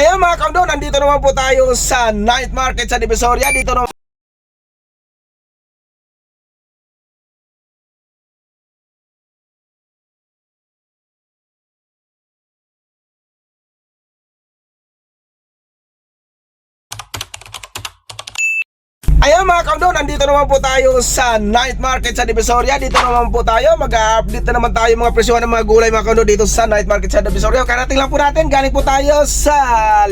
Ayan mga kaundo, nandito naman po tayo sa night market sa Divisoria. Dito naman Ayan mga kaundo, nandito naman po tayo sa night market sa Divisoria. Dito naman po tayo, mag-update na naman tayo mga presyo ng mga gulay mga kaundo dito sa night market sa Divisoria. Karating lang po natin, galing po tayo sa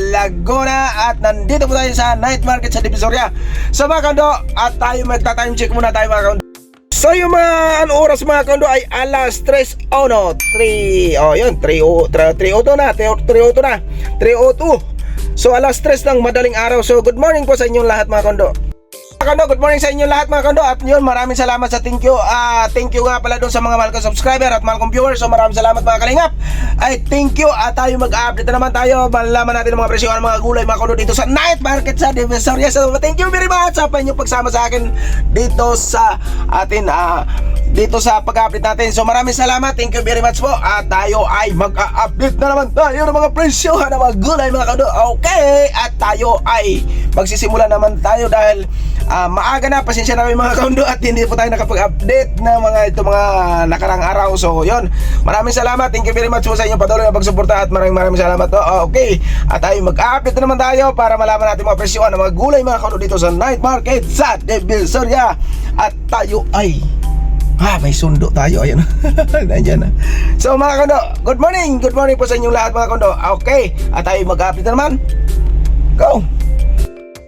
Laguna at nandito po tayo sa night market sa Divisoria. So mga kaundo, at tayo magta-time check muna tayo mga kaundo. So yung mga ano, oras mga kaundo ay alas 3 oh no 3 oh yun 3 o 3 3 na 3 3 na 3 So alas 3 ng madaling araw So good morning po sa inyong lahat mga kondo mga kondo, good morning sa inyo lahat mga kondo At yun, maraming salamat sa thank you Ah, Thank you nga pala doon sa mga mahal kong subscriber At mahal kong viewers So maraming salamat mga kalingap Ay thank you At tayo mag-update na naman tayo Malaman natin ang mga presyo ng mga gulay mga kondo Dito sa night market sa Divisoria So thank you very much Sa inyong pagsama sa akin Dito sa atin ah, dito sa pag-update natin. So maraming salamat. Thank you very much po. At tayo ay mag-update na naman tayo ng mga presyo ng mga gulay mga kaundo. Okay. At tayo ay magsisimula naman tayo dahil ah, maaga na. Pasensya na mga kaundo at hindi po tayo nakapag-update ng mga ito mga nakarang araw. So yun. Maraming salamat. Thank you very much po sa inyong patuloy na pagsuporta at maraming maraming salamat po. Okay. At tayo mag-update na naman tayo para malaman natin mga presyo ng mga gulay mga kaundo dito sa night market sa Divisoria. At tayo ay Ah, may sundo tayo. Ayan. Nandiyan na. So mga kondo, good morning. Good morning po sa inyong lahat mga kondo. Okay. At tayo mag-update na naman. Go.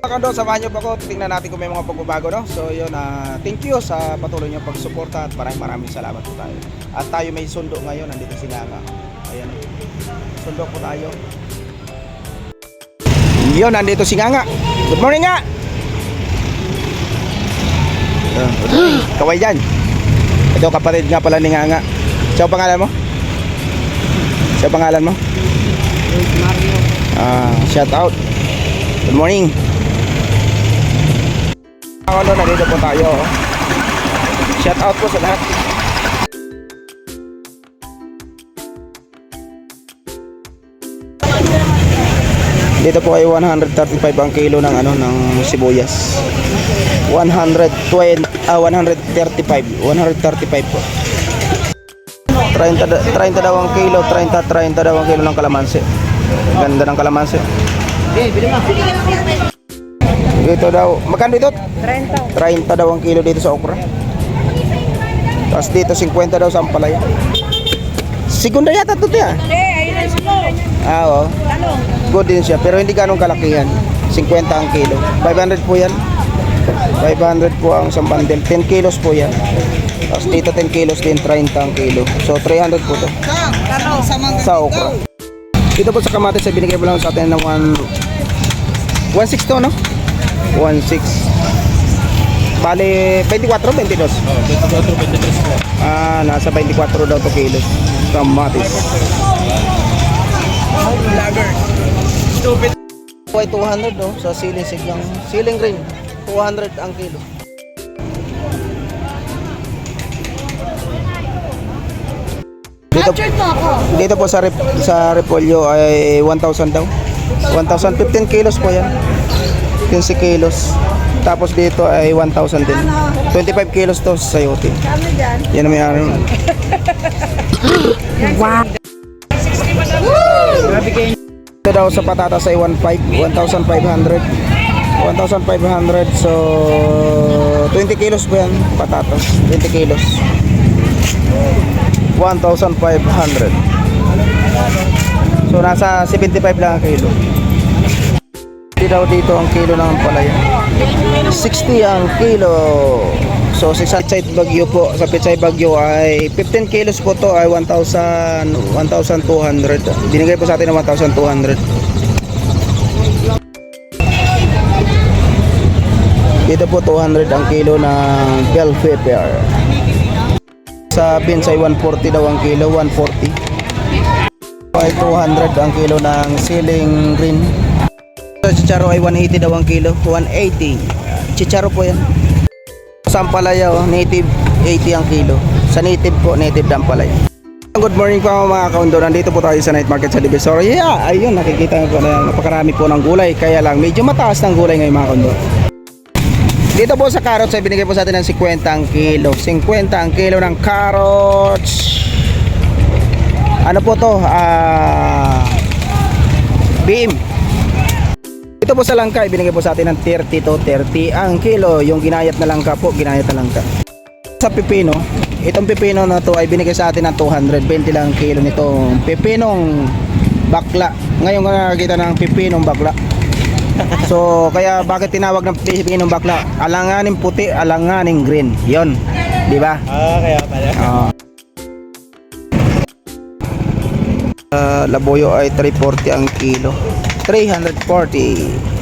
Mga kondo, samahan niyo po ako. Tingnan natin kung may mga pagbabago, no? So yun, ah, thank you sa patuloy niyong pagsuporta at maraming maraming salamat po tayo. At tayo may sundo ngayon. Nandito si Nanga. Ayan. Sundo po tayo. Yun, nandito si Nganga. Good morning nga. Uh, Kaway dyan. Ito kapatid nga pala ni Nganga. Siya ang pangalan mo? Siya ang pangalan mo? Ah, shout out. Good morning. Ano na dito po tayo. Shout out po sa lahat. Dito po ay 135 ang kilo ng ano ng sibuyas. 120 ah 135, 135 po. 30 da- 30 daw ang kilo, 30 30 daw ang kilo ng kalamansi. Ganda ng kalamansi. Eh, bili mo. Dito daw, magkano dito? 30. 30 daw ang kilo dito sa okra. Tapos dito 50 daw sa ampalaya. Segunda yata ito tiya. Eh. Ah, oo. Good din siya, pero hindi ganong kalakihan. 50 ang kilo. 500 po yan. 500 po ang isang bundle. 10 kilos po yan. Tapos dito 10 kilos din, 30 ang kilo. So 300 po to. Sa okra. Dito po sa kamatis ay binigay po lang sa atin ng 1 1.6 to no? 1.6 Bali 24, 22? Oh, 24, 23 po. Ah, nasa 24 daw to kilos. Kamatis. Stupid. Ay 200 no, sa siling sigang siling green. 200 ang kilo. Dito, dito po sa rep, sa repolyo ay 1,000 daw. 1,000 15 kilos po yan. 15 kilos. Tapos dito ay 1,000 din. 25 kilos to sa sayote. Yan ang may ano. Nabigay Ito daw sa patatas ay 1,500, 1,500. 1,500 so 20 kilos po yan patatas 20 kilos 1,500 so nasa 75 lang ang kilo Hindi daw dito ang kilo ng palaya 60 ang kilo so sa Pitsay Bagyo po sa Pitsay Bagyo ay 15 kilos po to ay 1,000 1,200 binigay po sa atin ng 1,200 Dito po 200 ang kilo ng bell pepper. Sa beans ay 140 daw ang kilo, 140. Ay 200 ang kilo ng siling green. Sa chicharo ay 180 daw ang kilo, 180. Chicharo po yan. Sa ampalaya, oh, native 80 ang kilo. Sa native po, native na ampalaya. Good morning po mga kaundo. Nandito po tayo sa night market sa Divisoria. Ayun, nakikita ko na napakarami po ng gulay. Kaya lang, medyo mataas ng gulay ngayon mga kaundo. Dito po sa carrots ay binigay po sa atin ng 50 ang kilo. 50 ang kilo ng carrots. Ano po to? Ah... beam. Ito po sa langka, ibinigay po sa atin ng 30 to 30 ang kilo. Yung ginayat na langka po, ginayat na langka. Sa pipino, itong pipino na to ay binigay sa atin ng 220 lang ang kilo nitong pipinong bakla. Ngayon ka nakakita ng pipinong bakla. So, kaya bakit tinawag ng pipinong bakla? Alanganing puti, alanganing green. Yon, di ba? Ah, kaya pala. Ah. Ah, laboyo ay 340 ang kilo. 340.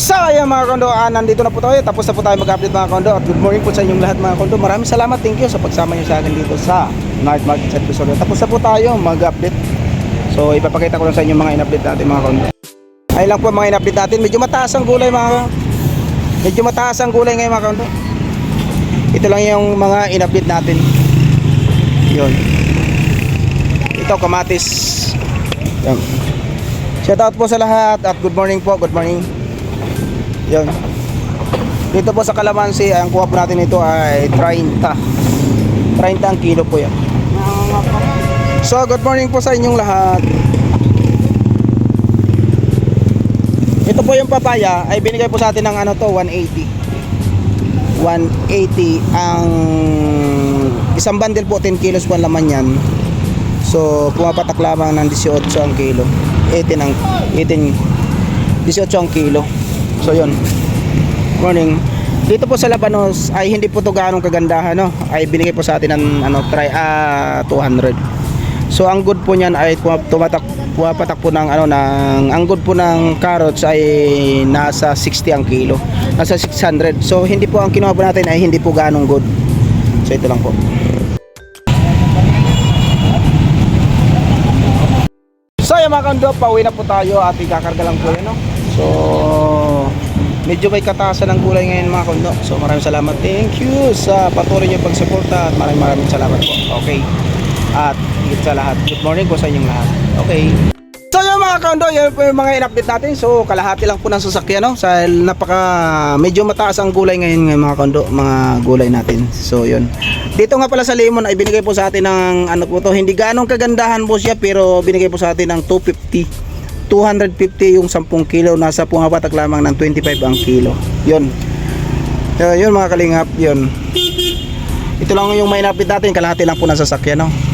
So ayan mga kondo, ah, nandito na po tayo. Tapos na po tayo mag-update mga kondo. At good morning po sa inyong lahat mga kondo. Maraming salamat, thank you sa pagsama niyo sa akin dito sa Night Market sa episode. Tapos na po tayo mag-update. So ipapakita ko lang sa inyo mga in-update natin mga kondo. Ay lang po mga in-update natin. Medyo mataas ang gulay mga Medyo mataas ang gulay ngayon mga kondo. Ito lang yung mga in-update natin. Yun. Ito kamatis. Yan. Shout out po sa lahat at good morning po, good morning. Yun. Dito po sa Kalamansi, ang kuha po natin ito ay 30. 30 ang kilo po yan. So, good morning po sa inyong lahat. Ito po yung papaya ay binigay po sa atin ng ano to, 180. 180 ang isang bundle po 10 kilos po ang laman yan. So, pumapatak lamang ng 18 ang kilo. 18 ang 18 18 ang kilo. So, yun. Morning. Dito po sa Labanos ay hindi po to gaanong kagandahan no. Ay binigay po sa atin ng ano try ah 200. So ang good po niyan ay tumatak pumapatak po ng ano ng ang good po ng carrots ay nasa 60 ang kilo. Nasa 600. So hindi po ang kinuha po natin ay hindi po gaanong good. So ito lang po. Mga kando, pauwi na po tayo at ikakarga lang po yun, no? So, medyo may katasan ng gulay ngayon mga kondo. So maraming salamat. Thank you sa patuloy niyo pagsuporta at maraming maraming salamat po. Okay. At higit sa lahat, good morning po sa inyong lahat. Okay. So yung mga kondo, yun po yung mga in-update natin. So kalahati lang po ng sasakyan no. Sa napaka medyo mataas ang gulay ngayon ngayon mga kondo, mga gulay natin. So yun. Dito nga pala sa lemon ay binigay po sa atin ng ano po to, hindi ganong kagandahan po siya pero binigay po sa atin ng 250. 250 yung 10 kilo nasa pumapatak lamang ng 25 ang kilo. Yun. So, yun mga kalingap, yun. Ito lang yung may napit natin, kalahati lang po ng sasakyan, no?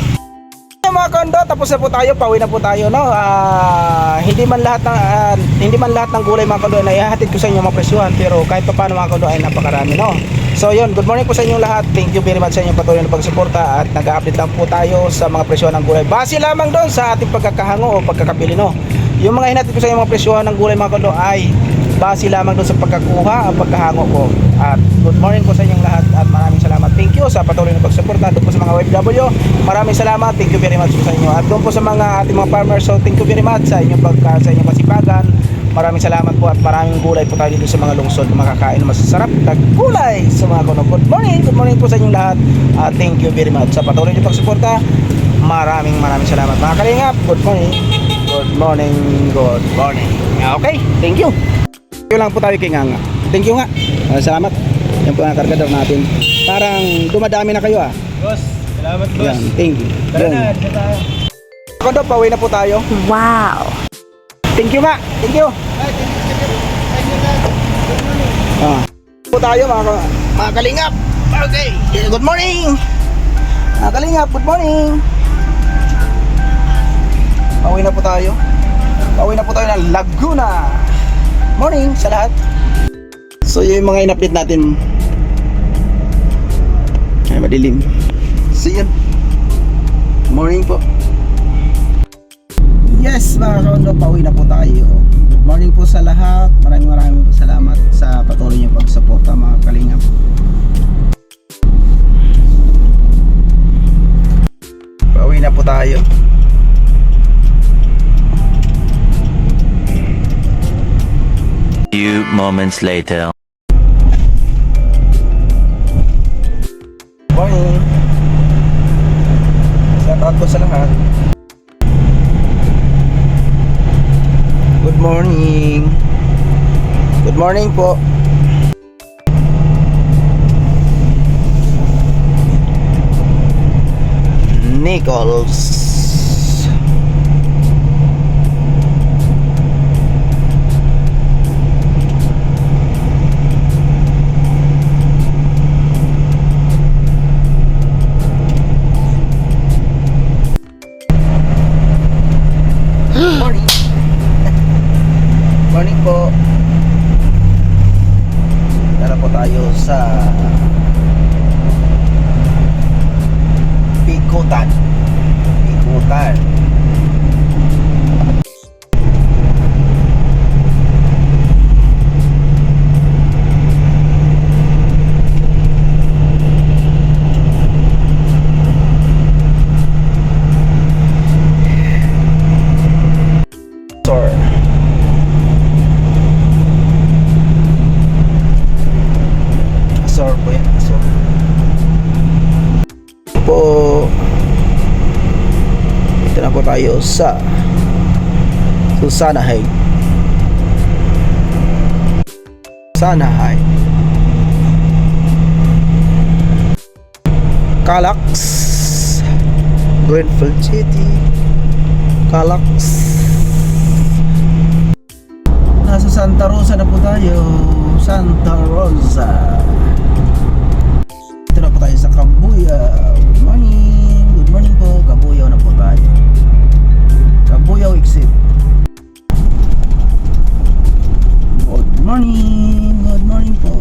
Mga kondo, tapos na po tayo, pauwi na po tayo, no? Ah, hindi man lahat ng ah, hindi man lahat ng gulay mga kondo na ihahatid ko sa inyo mga presyuhan, pero kahit pa paano mga kondo ay napakarami, no? So yun, good morning po sa inyong lahat. Thank you very much sa inyong patuloy na pagsuporta at nag-update lang po tayo sa mga presyon ng gulay. Base lamang doon sa ating pagkakahango o pagkakabili, no? Yung mga hinatid ko sa inyo mga presyon ng gulay mga kondo ay base lamang doon sa pagkakuha o pagkahango ko. At good morning po sa inyong lahat at maraming salamat. Thank you sa patuloy na pagsuporta doon po sa mga OFW. Maraming salamat. Thank you very much po sa inyo. At doon po sa mga ating mga farmers, so thank you very much sa inyong pagka sa inyong pasipagan. Maraming salamat po at maraming gulay po tayo dito sa mga lungsod makakain masasarap na gulay sa mga kono. Good morning. Good morning po sa inyong lahat. At thank you very much sa patuloy na pagsuporta. Maraming maraming salamat. Mga kalingap, good morning. Good morning. Good morning. Okay, thank you. Thank you lang po tayo kay Nganga. Thank you nga. Ah, salamat. Yan po ang kargador natin. Parang dumadami na kayo ah. Boss, salamat boss. Yan, thank you. Tara Yun. na, dito tayo. Kondo, pauwi na po tayo. Wow! Thank you nga. Thank you. Ah. Po tayo mga, mga kalingap. Okay. Good morning. Mga kalingap, good morning. Pauwi na po tayo. Pauwi na po tayo ng Laguna. Morning sa lahat. So yun yung mga in-update natin. Ay madilim. So yun. Morning po. Yes, mga kaondo, pauwi na po tayo. Good morning po sa lahat. Maraming maraming po salamat sa patuloy niyo pagsuporta mga kalingap. Pauwi na po tayo. moments later. Morning! Shout po sa lahat. Good morning! Good morning po! Nichols tayo sa Pikutan. Pikutan. Na po tayo sa Susanahay. Sanahay. Calax. Greenfield City. Calax. Nasa Santa Rosa na po tayo. Santa Rosa. Ito na po tayo sa Kabuyaw. Morning. Good morning po.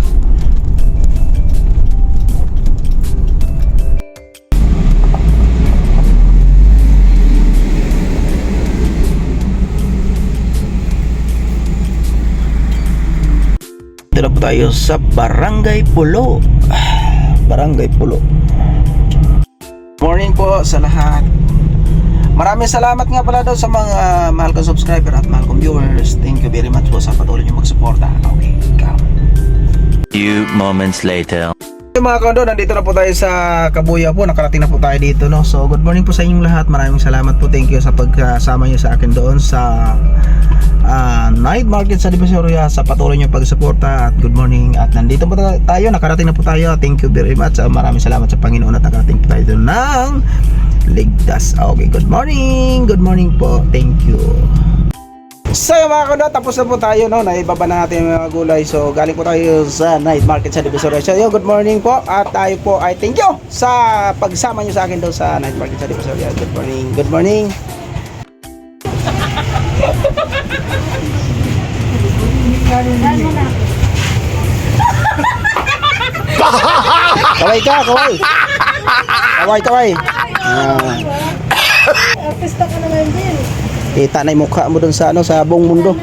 Ito na po tayo sa Barangay Pulo. Barangay Pulo. Morning po sa lahat. Maraming salamat nga pala daw sa mga mahal kong subscriber at mahal kong viewers. Thank you very much po sa patuloy niyo magsuporta. Okay, ikaw. Few moments later. Mga kondo, nandito na po tayo sa Kabuya po. Nakarating na po tayo dito, no? So, good morning po sa inyong lahat. Maraming salamat po. Thank you sa pagkasama niyo sa akin doon sa ah, night market sa Divisoria. Sa patuloy niyo pagsuporta at good morning. At nandito po ta- tayo. Nakarating na po tayo. Thank you very much. Ah, maraming salamat sa Panginoon at nakarating po tayo ng ligtas. Okay. Good morning. Good morning po. Thank you So yung mga kundo, tapos na po tayo no, naibaba na natin yung mga gulay. So galing po tayo sa night market sa Divisoria. So yo, good morning po at tayo po ay thank you sa pagsama niyo sa akin daw sa night market sa Divisoria. Good morning. Good morning. Kaway ka, kaway. Kaway, kaway. Ah, Artista ka naman din. Kita na yung mukha mo dun sa ano sa buong mundo.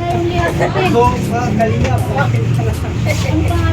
Ang